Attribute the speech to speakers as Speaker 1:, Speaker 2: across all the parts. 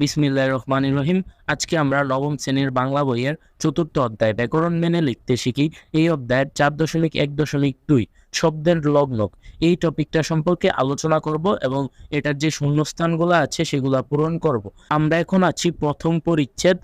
Speaker 1: বিসমিল্লাহ রহমান রহিম। আজকে আমরা নবম শ্রেণির বাংলা বইয়ের চতুর্থ অধ্যায় ব্যাকরণ মেনে লিখতে শিখি। এই অধ্যায়ের চার দশমিক এক দশমিক দুই শব্দের লগ্নক এই টপিকটা সম্পর্কে আলোচনা করব এবং এটার যে শূন্যস্থানগুলো আছে সেগুলো পূরণ করব। আমরা এখন আছি প্রথম পরিচ্ছেদ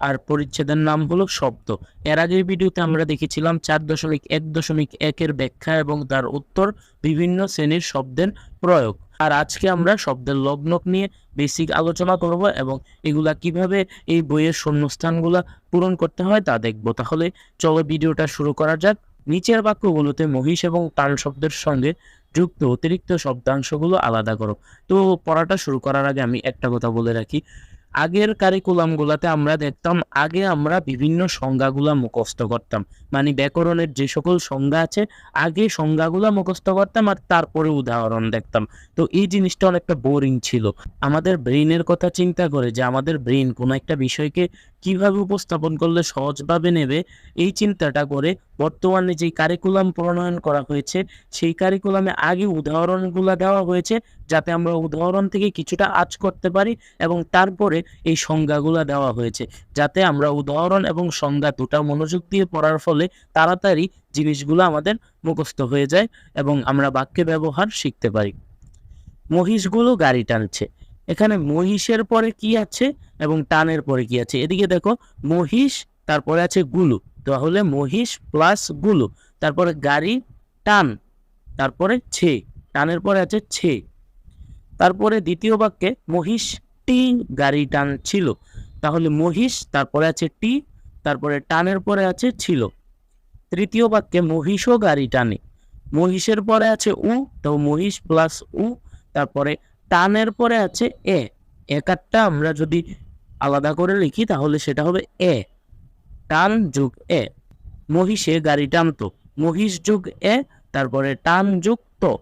Speaker 1: আর পরিচ্ছেদের নাম হলো শব্দ। এর আগের ভিডিওতে আমরা দেখেছিলাম চার দশমিক এক দশমিক একের ব্যাখ্যা এবং তার উত্তর বিভিন্ন শ্রেণির শব্দের প্রয়োগ। আর আজকে আমরা শব্দের লগ্নক নিয়ে বেসিক আলোচনা করব এবং এগুলা কীভাবে এই বইয়ের শূন্যস্থানগুলা পূরণ করতে হয় তা দেখব। তাহলে চলো ভিডিওটা শুরু করা যাক। নিচের বাক্যগুলোতে মহিষ এবং টান শব্দের সঙ্গে যুক্ত অতিরিক্ত শব্দাংশগুলো আলাদা করো। তো পড়াটা শুরু করার আগে আমি একটা কথা বলে রাখি। আগের কারিকুলাম গুলাতে আমরা দেখতাম, আগে আমরা বিভিন্ন সংজ্ঞাগুলা মুখস্থ করতাম। মানে ব্যাকরণের যে সকল সংজ্ঞা আছে, আগে সংজ্ঞাগুলা মুখস্থ করতাম আর তারপরে উদাহরণ দেখতাম। তো এই জিনিসটা অনেকটা বোরিং ছিল। আমাদের ব্রেইনের কথা চিন্তা করে যে আমাদের ব্রেইন কোনো একটা বিষয়কে কীভাবে উপস্থাপন করলে সহজভাবে নেবে? এই চিন্তাটা করে বর্তমানে যেই কারিকুলাম প্রণয়ন করা হয়েছে, সেই কারিকুলামে আগে উদাহরণগুলো দেওয়া হয়েছে, যাতে আমরা উদাহরণ থেকে কিছুটা আজ করতে পারি এবং তারপরে এই সংজ্ঞাগুলো দেওয়া হয়েছে। যাতে আমরা উদাহরণ এবং সংজ্ঞা দুটা মনোযোগ দিয়ে পড়ার ফলে তাড়াতাড়ি জিনিসগুলো আমাদের মুখস্থ হয়ে যায় এবং আমরা বাক্যে ব্যবহার শিখতে পারি। মহিষগুলো গাড়ি টানছে। এখানে মহিষের পরে কি আছে এবং টানের পরে কি আছে? এদিকে দেখো, মহিষ, তারপরে আছে গুলু। তাহলে মহিষ প্লাস গুলু। তারপরে গাড়ি, টান। তারপরে ছে। টানের পরে আছে ছে। তারপরে দ্বিতীয় বাক্যে, মহিষ, টি, গাড়ি, টান ছিল। তাহলে মহিষ, তারপরে আছে টি, তারপরে টানের পরে আছে ছিল। তৃতীয় বাক্যে, মহিষও গাড়ি, টানে। মহিষের পরে আছে উ, তো মহিষ প্লাস উ। তারপরে টানের পরে আছে এ। একারটা আমরা যদি আলাদা করে লিখি, তাহলে সেটা হবে এ। টান যুগ এ। মহিষে গাড়ি টানতো মহিষ যুগ এ, তারপরে টান যুক্ত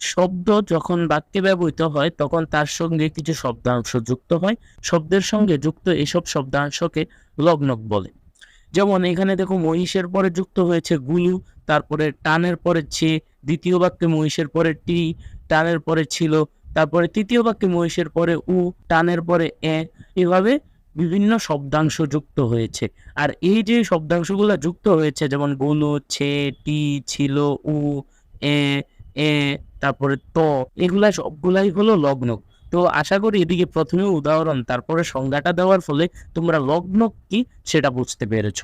Speaker 1: শব্দ যখন বাক্যে ব্যবহৃত হয়, তখন তার সঙ্গে কিছু শব্দাংশ যুক্ত হয়। শব্দের সঙ্গে যুক্ত এসব শব্দাংশকে লগ্নক বলে। যেমন এখানে দেখো, মহিষের পরে যুক্ত হয়েছে গুলু, তারপরে টানের পরে ছে, দ্বিতীয় বাক্যে মহিষের পরে টি, টানের পরে ছিল তারপরে তৃতীয় বাক্যে মহিষের পরে উ, টানের পরে এ, এভাবে বিভিন্ন শব্দাংশ যুক্ত হয়েছে। আর এই যে শব্দাংশগুলো যুক্ত হয়েছে, যেমনগুলো ছে, টি, ছিল, উ, এ এ, তারপরে ত, এগুলা সবগুলাই হলো লগ্ন। তো আশা করি এদিকে প্রথমে উদাহরণ, তারপরে সংজ্ঞাটা দেওয়ার ফলে তোমরা লগ্ন কি সেটা বুঝতে পেরেছ।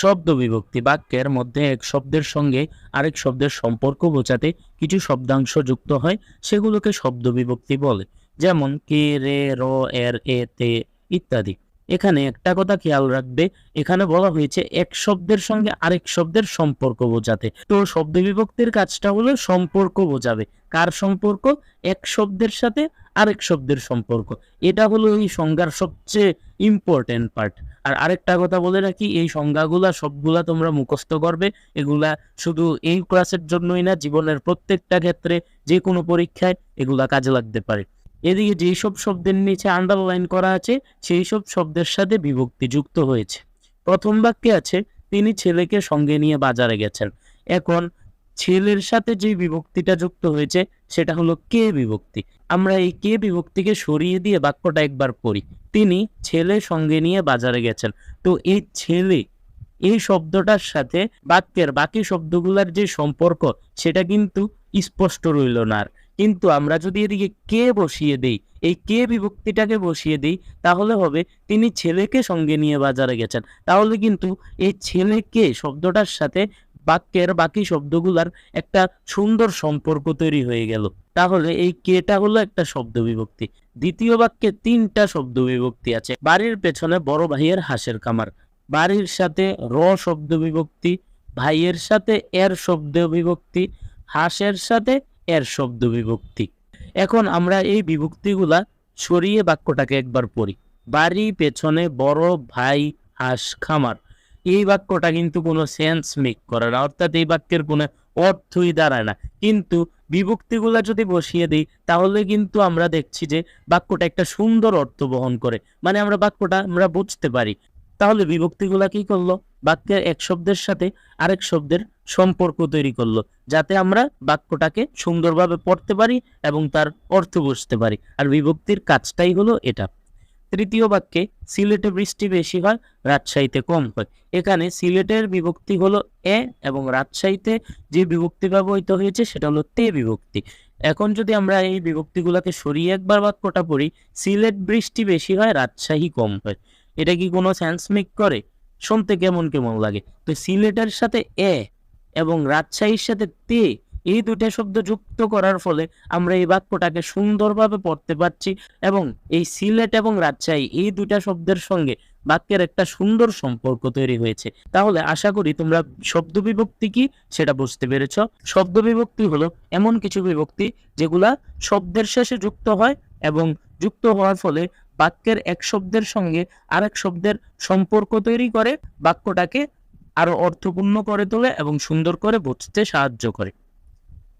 Speaker 1: শব্দ বিভক্তি বাক্যের মধ্যে এক শব্দের সঙ্গে আরেক শব্দের সম্পর্ক বোঝাতে কিছু শব্দাংশ যুক্ত হয়, সেগুলোকে শব্দ বিভক্তি বলে, যেমন কে, রে, র, এর, এ, তে ইত্যাদি। এখানে একটা কথা খেয়াল রাখবে, এখানে বলা হয়েছে এক শব্দের সঙ্গে আরেক শব্দের সম্পর্ক বোঝাতে। তো শব্দ বিভক্তির কাজটা হলো সম্পর্ক বোঝাবে, কার সম্পর্ক? এক শব্দের সাথে আরেক শব্দের সম্পর্ক। এটা হলো এই সংজ্ঞার সবচেয়ে ইম্পর্টেন্ট পার্ট আর আরেকটা কথা বলে রাখি, এই সংজ্ঞাগুলা সবগুলা তোমরা মুখস্থ করবে। এগুলা শুধু এই ক্লাসের জন্যই না, জীবনের প্রত্যেকটা ক্ষেত্রে যে কোনো পরীক্ষায় এগুলা কাজে লাগতে পারে। এদিকে যেই সব শব্দের নিচে আন্ডারলাইন করা আছে সেই সব শব্দের সাথে বিভক্তি যুক্ত হয়েছে। প্রথম বাক্যে আছে, তিনি ছেলেকে সঙ্গে নিয়ে বাজারে গেছেন। এখন ছেলের সাথে যে বিভক্তিটা যুক্ত হয়েছে, সেটা হলো কে বিভক্তি। আমরা এই কে বিভক্তিকে সরিয়ে দিয়ে বাক্যটা একবার পড়ি। তিনি ছেলে সঙ্গে নিয়ে বাজারে গেছেন। তো এই ছেলে, এই শব্দটার সাথে বাক্যের বাকি শব্দগুলোর যে সম্পর্ক, সেটা কিন্তু স্পষ্ট রইল না আর। কিন্তু আমরা যদি এদিকে কে বসিয়ে দেই, এই কে বিভক্তিটাকে বসিয়ে দিই, তাহলে হবে তিনি ছেলেকে সঙ্গে নিয়ে বাজারে গেছেন। তাহলে কিন্তু এই ছেলেকে শব্দটার সাথে বাক্যের বাকি শব্দগুলার একটা সুন্দর সম্পর্ক তৈরি হয়ে গেল। তাহলে এই কেটা হলো একটা শব্দ বিভক্তি। দ্বিতীয় বাক্যে তিনটা শব্দ বিভক্তি আছে। বাড়ির পেছনে বড় ভাইয়ের হাঁসের কামার বাড়ির সাথে র শব্দ বিভক্তি, ভাইয়ের সাথে এর শব্দ বিভক্তি, হাঁসের সাথে এর শব্দ বিভক্তি। এখন আমরা এই বিভক্তিগুলা সরিয়ে বাক্যটাকে একবার পড়ি। বাড়ি পেছনে বড় ভাই, হাঁস, খামার। এই বাক্যটা কিন্তু কোনো সেন্স মেক করে না, অর্থাৎ এই বাক্যের কোনো অর্থই দাঁড়ায় না। কিন্তু বিভক্তিগুলা যদি বসিয়ে দিই, তাহলে কিন্তু আমরা দেখছি যে বাক্যটা একটা সুন্দর অর্থ বহন করে। মানে আমরা বাক্যটা আমরা বুঝতে পারি। তাহলে বিভক্তিগুলা কি করল? বাক্যের এক শব্দের সাথে আরেক শব্দের সম্পর্ক তৈরি করল, যাতে আমরা বাক্যটাকে সুন্দরভাবে পড়তে পারি এবং তার অর্থ বুঝতে পারি। আর বিভক্তির কাজটাই হলো এটা। তৃতীয় বাক্যে সিলেটে বৃষ্টি বেশি হয়, রাজশাহীতে কম হয়। এখানে সিলেটের বিভক্তি হলো এ এবং রাজশাহীতে যে বিভক্তি ব্যবহৃত হয়েছে সেটা হলো তে বিভক্তি। এখন যদি আমরা এই বিভক্তিগুলোকে সরিয়ে একবার বাক্যটা পড়ি, সিলেট বৃষ্টি বেশি হয়, রাজশাহী কম হয়। এটা কি কোনো সেন্স মেক করে? শুনতে কেমন কেমন লাগে? তো সিলেটের সাথে এ এবং রাজশাহীর সাথে তে এই দুটা শব্দ যুক্ত করার ফলে আমরা এই বাক্যটাকে সুন্দরভাবে পড়তে পারছি এবং এই সিলেট এবং রাজশাহী এই দুটা শব্দের সঙ্গে বাক্যের একটা সুন্দর সম্পর্ক তৈরি হয়েছে। তাহলে আশা করি তোমরা শব্দ বিভক্তি কি সেটা বুঝতে পেরেছ। শব্দ বিভক্তি হলো এমন কিছু বিভক্তি যেগুলা শব্দের শেষে যুক্ত হয় এবং যুক্ত হওয়ার ফলে বাক্যের এক শব্দের সঙ্গে আরেক শব্দের সম্পর্ক তৈরি করে, বাক্যটাকে আরও অর্থপূর্ণ করে তোলে এবং সুন্দর করে বুঝতে সাহায্য করে।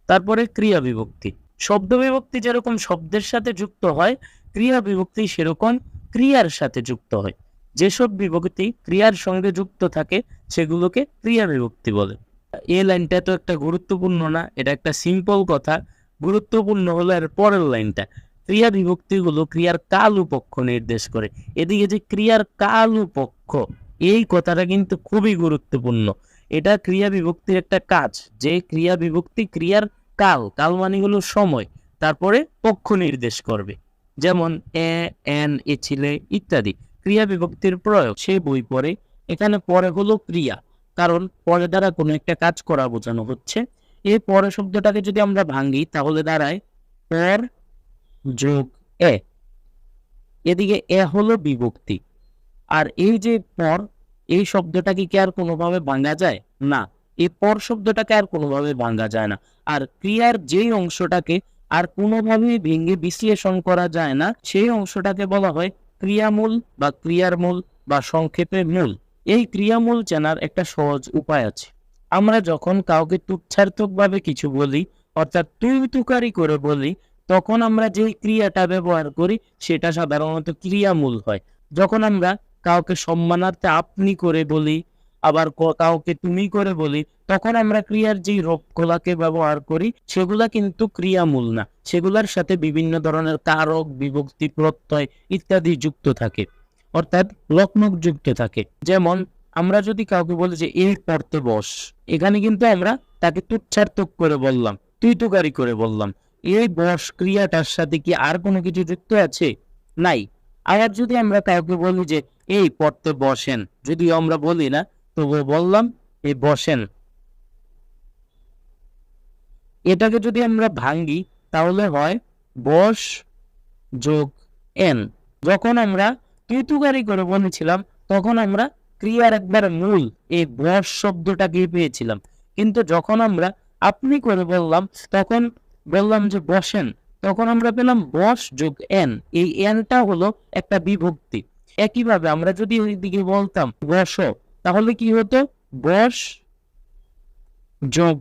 Speaker 1: তারপরে ক্রিয়া বিভক্তি। শব্দ বিভক্তি যেরকম শব্দের সাথে যুক্ত হয়, ক্রিয়া বিভক্তি সেরকম ক্রিয়ার সাথে যুক্ত হয়। যেসব বিভক্তি ক্রিয়ার সঙ্গে যুক্ত থাকে, সেগুলোকে ক্রিয়া বিভক্তি বলে। এই লাইনটা তো একটা গুরুত্বপূর্ণ না, এটা একটা সিম্পল কথা। গুরুত্বপূর্ণ হলো এর পরের লাইনটা। ক্রিয়া বিভক্তিগুলো ক্রিয়ার কালু পক্ষ নির্দেশ করে। এদিকে যে ক্রিয়ার কালু পক্ষ এই কথাটা কিন্তু খুবই গুরুত্বপূর্ণ। এটা ক্রিয়া বিভক্তির একটা কাজ। যে ক্রিয়া বিভক্তি ক্রিয়ার কাল কাল মানে হলো সময়, তারপরে পক্ষ নির্দেশ করবে। যেমন এ, এন, এ, ছিলে ইত্যাদি। ক্রিয়া বিভক্তির প্রয়োগ, সে বই পড়ে। এখানে পরে হলো ক্রিয়া, কারণ পরে দ্বারা কোনো একটা কাজ করা বোঝানো হচ্ছে। এই পরে শব্দটাকে যদি আমরা ভাঙি, তাহলে দাঁড়ায় পর যোগ এ। এদিকে এ হলো বিভক্তি। আর এই যে পর এই শব্দটাকে কি আর কোনোভাবে ভাঙা যায়? না, এই পর শব্দটাকে আর কোনোভাবে ভাঙা যায় না। আর ক্রিয়ার যেই অংশটাকে আর কোনোভাবেই ভেঙে বিশ্লেষণ করা যায় না, সেই অংশটাকে বলা হয় ক্রিয়ামূল বা ক্রিয়ার মূল বা সংক্ষেপে মূল। এই ক্রিয়ামূল চেনার একটা সহজ উপায় আছে। আমরা যখন কাউকে তুচ্ছার্থকভাবে কিছু বলি, অর্থাৎ তুই তুকারি করে বলি, তখন আমরা যে ক্রিয়াটা ব্যবহার করি, সেটা সাধারণত ক্রিয়ামূল হয়। যখন আমরা কাউকে সম্মানার্থে আপনি করে বলি, আবার কাউকে তুমি করে বলি, তখন আমরা ক্রিয়ার যে রূপগুলাকে ব্যবহার করি, সেগুলা কিন্তু ক্রিয়ামূল না। সেগুলার সাথে বিভিন্ন ধরনের কারক, বিভক্তি, প্রত্যয় ইত্যাদি যুক্ত থাকে। অর্থাৎ লক্ষ্মক যুক্ত থাকে। যেমন আমরা যদি কাউকে বলি যে, এই পড়তে বস। এখানে কিন্তু আমরা তাকে তুচ্ছার্থক করে বললাম তুই তুকারি করে বললাম। এই বস ক্রিয়াটার সাথে কি আর কোনো কিছু যুক্ত আছে? নাই। আবার যদি আমরা কাউকে বলি যে এই পড়তে বসেন। যদিও আমরা বলি না, তবুও বললাম, এই বসেন। এটাকে যদি আমরা ভাঙ্গি তাহলে হয় বস যোগ এন যখন আমরা তুতুকারি করে বলেছিলাম, তখন আমরা ক্রিয়ার একবার মূল, এই বস শব্দটাকে পেয়েছিলাম। কিন্তু যখন আমরা আপনি করে বললাম, তখন বললাম যে বসেন, তখন আমরা পেলাম বস যোগ এন এই এনটা হলো একটা বিভক্তি। একইভাবে আমরা যদি ওই দিকে বলতাম বস তাহলে কি হতো? বস যোগ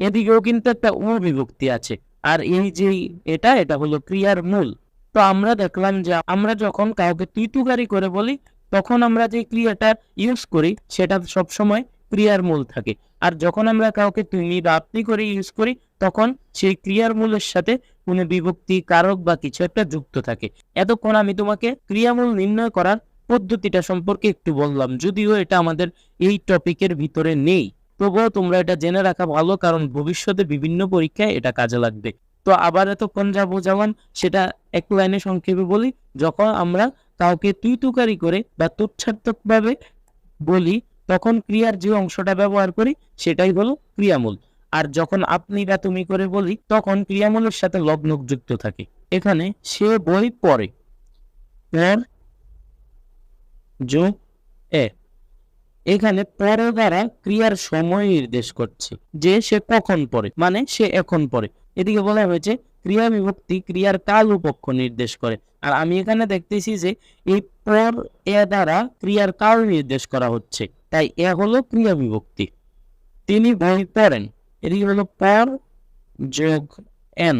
Speaker 1: এদিকেও কিন্তু একটা ও বিভক্তি আছে। আর এই যে এটা এটা হলো ক্রিয়ার মূল। তো আমরা দেখলাম যে আমরা যখন কাউকে তুইতুকারি করে বলি, তখন আমরা যে ক্রিয়াটা ইউজ করি, সেটা সবসময় ক্রিয়ার মূল থাকে। আর যখন আমরা কাউকে তুমি বা আপনি করে ইউজ করি, তখন সেই ক্রিয়ার মূলের সাথে কোনো বিভক্তি কারক বা কিছু একটা যুক্ত থাকে। এতক্ষণ আমি তোমাকে ক্রিয়ামূল নির্ণয় করার পদ্ধতিটা সম্পর্কে একটু বললাম, যদিও এটা আমাদের এই টপিকের ভিতরে নেই। তবুও তোমরা এটা জেনে রাখা ভালো, কারণ ভবিষ্যতে বিভিন্ন পরীক্ষায় এটা কাজে লাগবে। তো আবার এতক্ষণ যা বোঝালাম, সেটা এক লাইনে সংক্ষেপে বলি। যখন আমরা কাউকে তুই তুকারি করে বা তুচ্ছার্থক ভাবে বলি, তখন ক্রিয়ার যে অংশটা ব্যবহার করি, সেটাই হলো ক্রিয়ামূল। আর যখন আপনি বা তুমি করে বলি, তখন ক্রিয়ামূলের সাথে লগ্ন যুক্ত থাকে। এখানে সে বই পড়ে। পর এ। এখানে পরে দ্বারা ক্রিয়ার সময় নির্দেশ করছে যে সে কখন পড়ে মানে সে এখন পড়ে। এদিকে বলা হয়েছে, ক্রিয়া বিভক্তি ক্রিয়ার কাল উপক্ষ নির্দেশ করে। আর আমি এখানে দেখতেছি যে, এই পর এ দ্বারা ক্রিয়ার কাল নির্দেশ করা হচ্ছে। তাই এ হলো ক্রিয়া বিভক্তি। তিনি বই পড়েন। এদিকে হলো পর যোগ এন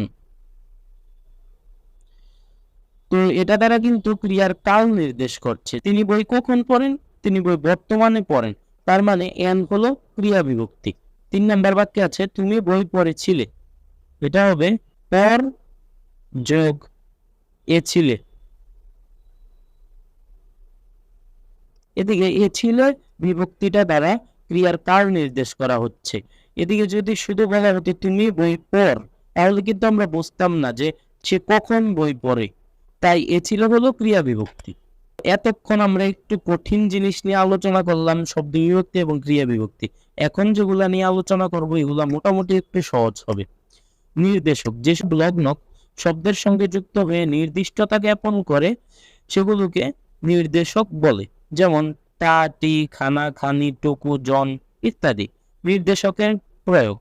Speaker 1: তো এটা দ্বারা কিন্তু ক্রিয়ার কাল নির্দেশ করছে। তিনি বই কখন পড়েন? তিনি বই বর্তমানে পড়েন। তার মানে এন হলো ক্রিয়া বিভক্তি। তিন নাম্বার বাক্যে আছে, তুমি বই পড়েছিলে। এটা হবে পর যোগ এ ছিলে। এদিকে এ ছিল বিভক্তিটা দ্বারা ক্রিয়ার কাল নির্দেশ করা হচ্ছে। এদিকে যদি শুধু বলা হতো তুমি বই পড়, তাহলে কিন্তু আমরা বুঝতাম না যে সে কখন বই পড়ে। তাই এ ছিল হলো ক্রিয়া বিভক্তি। এতক্ষণ আমরা একটু কঠিন জিনিস নিয়ে আলোচনা করলাম, শব্দ বিভক্তি এবং ক্রিয়া বিভক্তি। এখন যেগুলা নিয়ে আলোচনা করব, এগুলা মোটামুটি একটু সহজ হবে। নির্দেশক, যেসব লগ্নক শব্দের সঙ্গে যুক্ত হয়ে নির্দিষ্টতা জ্ঞাপন করে, সেগুলোকে নির্দেশক বলে। যেমন টা টি, খানা, খানি, টুকু, জন ইত্যাদি। নির্দেশকের প্রয়োগ।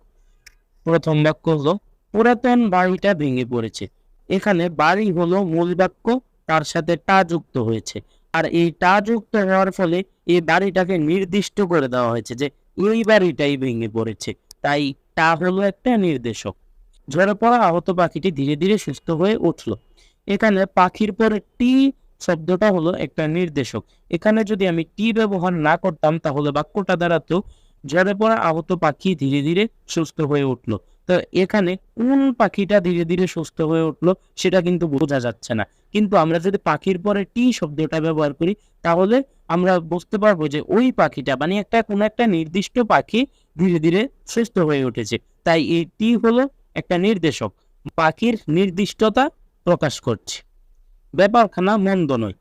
Speaker 1: প্রথম বাক্য হলো, পুরাতন বাড়িটা ভেঙে পড়েছে। এখানে বাড়ি হলো মূল বাক্য, তার সাথে টা যুক্ত হয়েছে। আর এই টা যুক্ত হওয়ার ফলে এই বাড়িটাকে নির্দিষ্ট করে দেওয়া হয়েছে যে, এই বাড়িটাই ভেঙে পড়েছে। তাই টা হলো একটা নির্দেশক। ঝরে পড়া আহত পাখিটি ধীরে ধীরে সুস্থ হয়ে উঠল। এখানে পাখির পরে টি শব্দটা হলো একটা নির্দেশক। এখানে যদি আমি টি ব্যবহার না করতাম, তাহলে বাক্যটা দাঁড়াতো ঝরে পড়া আহত পাখি ধীরে ধীরে সুস্থ হয়ে উঠল। তো এখানে কোন পাখিটা ধীরে ধীরে সুস্থ হয়ে উঠল সেটা কিন্তু বোঝা যাচ্ছে না। কিন্তু আমরা যদি পাখির পরে টি শব্দটা ব্যবহার করি, তাহলে আমরা বুঝতে পারব যে ওই পাখিটা মানে একটা কোনো একটা নির্দিষ্ট পাখি ধীরে ধীরে সুস্থ হয়ে উঠেছে। তাই এই টি হলো একটা নির্দেশক। পাখির নির্দিষ্টতা প্রকাশ করছে। ব্যাপারখানা মন্দ নয়।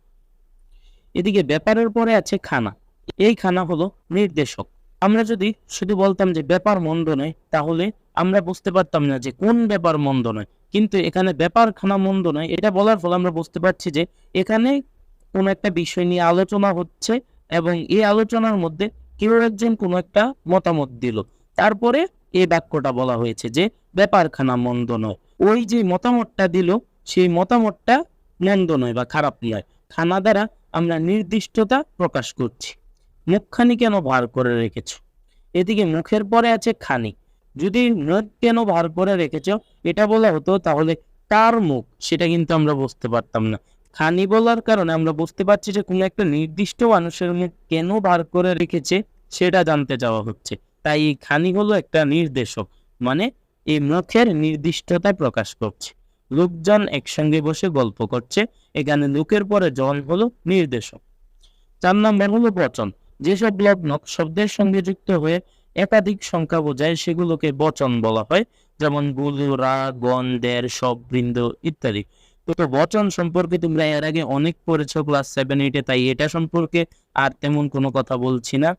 Speaker 1: এদিকে ব্যাপারের পরে আছে খানা। এই খানা হলো নির্দেশক। আমরা যদি শুধু বলতাম যে ব্যাপার মন্দ নয়, তাহলে আমরা বুঝতে পারতাম না যে কোন ব্যাপার মন্দ নয়। কিন্তু এখানে ব্যাপার খানা মন্দ নয়, এটা বলার ফলে আমরা বুঝতে পারছি যে এখানে কোন একটা বিষয় নিয়ে আলোচনা হচ্ছে এবং এই আলোচনার মধ্যে কেউ একজন কোনো একটা মতামত দিল। তারপরে এই বাক্যটা বলা হয়েছে যে ব্যাপারখানা মন্দ নয়। ওই যে মতামতটা দিল, সেই মতামতটা মন্দ নয় বা খারাপ নয়। খানা দ্বারা আমরা নির্দিষ্টতা প্রকাশ করছি। মুখখানি কেন ভার করে রেখেছ? এদিকে মুখের পরে আছে খানি। যদি মুখ কেন ভার করে রেখেছ? এটা বলা হতো তাহলে কার মুখ, সেটা কিন্তু আমরা বুঝতে পারতাম না। খানি বলার কারণে আমরা বুঝতে পারছি যে কোনো একটা নির্দিষ্ট মানুষের মুখ কেন ভার করে রেখেছে, সেটা জানতে চাওয়া হচ্ছে। তাই এই খানি হলো একটা নির্দেশক মানে এই মুখের নির্দিষ্টতা প্রকাশ করছে। লোকজন একসঙ্গে বসে গল্প করছে, এখানে লোকের পরে জন হলো নির্দেশক। চার নম্বর হলো বচন। যেসব লগ্নক শব্দের সঙ্গে যুক্ত হয়ে একাধিক সংখ্যা বোঝায়, সেগুলোকে বচন বলা হয়। যেমন গুলুরা গন্ডের সব, বৃন্দ ইত্যাদি। তো বচন সম্পর্কে তোমরা এর আগে অনেক পড়েছো ক্লাস সেভেন এইটে তাই এটা সম্পর্কে আর তেমন কোনো কথা বলছি না।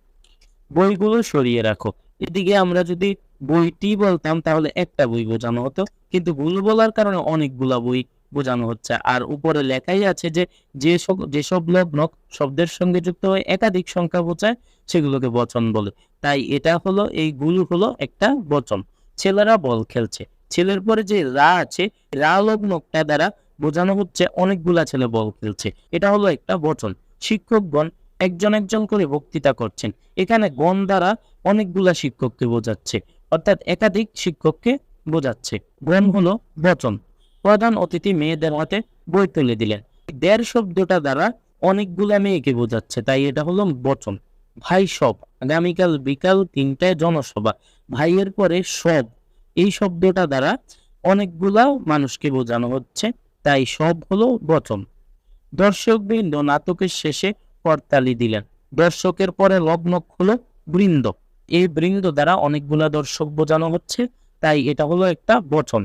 Speaker 1: বইগুলো সরিয়ে রাখো। এদিকে আমরা যদি বইটি বলতাম, তাহলে একটা বই বোঝানো হতো। কিন্তু ভুল বলার কারণে অনেকগুলা বই বোঝানো হচ্ছে। আর উপরে লেখাই আছে যে যে সব- যেসব লগ্নক শব্দের সঙ্গে যুক্ত হয়ে একাধিক সংখ্যা বোঝায় সেগুলোকে বচন বলে। তাই এটা হলো, এই গুলো হলো একটা বচন। ছেলেরা বল খেলছে। ছেলের পরে যে রা আছে, রা লগ্নকটা দ্বারা বোঝানো হচ্ছে অনেকগুলা ছেলে বল খেলছে। এটা হলো একটা বচন। শিক্ষকগণ একজন একজন করে বক্তৃতা করছেন। এখানে গণ দ্বারা অনেকগুলা শিক্ষককে বোঝাচ্ছে। অর্থাৎ একাধিক শিক্ষককে বোঝাচ্ছে। গণ হলো বচন। প্রধান অতিথি মেয়েদের হাতে বই তুলে দিলেন। দেড় শব্দটা দ্বারা অনেকগুলা মেয়েকে বোঝাচ্ছে, তাই এটা হলো বচন। ভাই সব আগামীকাল বিকাল তিনটায় জনসভা, ভাইয়ের পরে সব, এই শব্দটা দ্বারা অনেকগুলা মানুষকে বোঝানো হচ্ছে, তাই সব হলো বচন। দর্শকবৃন্দ নাটকের শেষে করতালি দিলেন। দর্শকের পরে লগ্ন হলো বৃন্দ। এই বৃন্দ দ্বারা অনেকগুলা দর্শক বোঝানো হচ্ছে, তাই এটা হলো একটা বচন।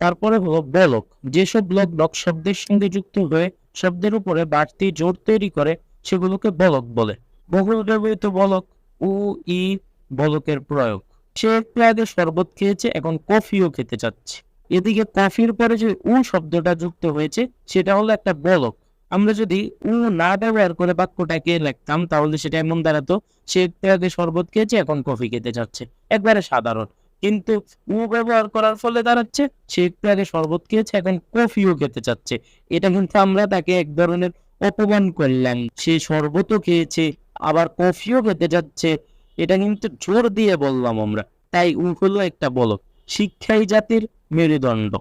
Speaker 1: তারপরে হলো বলক যেসব লগ্নক শব্দের সঙ্গে যুক্ত হয়ে শব্দের উপরে বাড়তি জোর তৈরি করে সেগুলোকে বলক বলে। বহুল ব্যবহৃত বলক উ, ই বলকের প্রয়োগ। সে একটু আগে শরবত খেয়েছে এখন কফিও খেতে চাচ্ছে। এদিকে কফির পরে যে উ শব্দটা যুক্ত হয়েছে, সেটা হলো একটা বলক আমরা যদি উ না ব্যবহার করে বাক্যটাকে লিখতাম, তাহলে সেটা এমন দাঁড়াতো, সে একটু আগে শরবত খেয়েছে, এখন কফি খেতে চাচ্ছে। একবারে সাধারণ। কিন্তু উ ব্যবহার করার ফলে দাঁড়াচ্ছে, সে একটু আগে শরবত খেয়েছে, এখন কফিও খেতে চাচ্ছে। এটা কিন্তু আমরা তাকে এক ধরনের অপমান করলাম। সে শরবতও খেয়েছে, আবার কফিও খেতে যাচ্ছে। এটা কিন্তু জোর দিয়ে বললাম আমরা। তাই উ হলো একটা বলক, শিক্ষাই জাতির মেরুদণ্ড।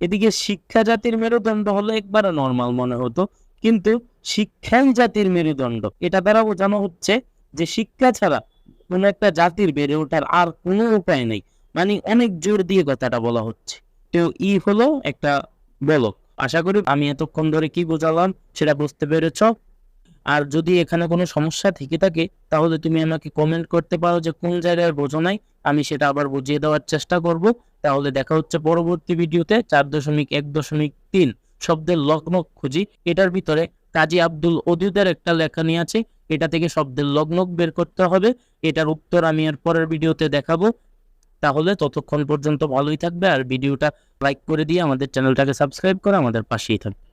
Speaker 1: এদিকে শিক্ষা জাতির মেরুদণ্ড হলো একবারে নর্মাল মনে হতো, কিন্তু শিক্ষাই জাতির মেরুদণ্ড। এটা দ্বারা বোঝানো হচ্ছে যে শিক্ষা ছাড়া কোনো একটা জাতির বেড়ে ওঠার আর কোনো উপায় নেই। মানে অনেক জোর দিয়ে কথাটা বলা হচ্ছে। তো ই হলো একটা বলক। আশা করি আমি এতক্ষণ ধরে কি বোঝালাম সেটা বুঝতে পেরেছ। আর যদি এখানে কোনো সমস্যা থেকে থাকে, তাহলে তুমি আমাকে কমেন্ট করতে পারো যে কোন জায়গায় বোঝো নাই, আমি সেটা আবার বুঝিয়ে দেওয়ার চেষ্টা করব। তাহলে দেখা হচ্ছে পরবর্তী ভিডিওতে চার দশমিক এক দশমিক তিন শব্দের লগ্ন খুঁজি। এটার ভিতরে কাজী আব্দুল অদিউদের একটা লেখা নিয়ে আছে। এটা থেকে শব্দের লগ্ন বের করতে হবে। এটার উত্তর আমি এর পরের ভিডিওতে দেখাবো। তাহলে ততক্ষণ পর্যন্ত ভালোই থাকবে আর ভিডিওটা লাইক করে দিয়ে আমাদের চ্যানেলটাকে সাবস্ক্রাইব করে আমাদের পাশেই থাকবে।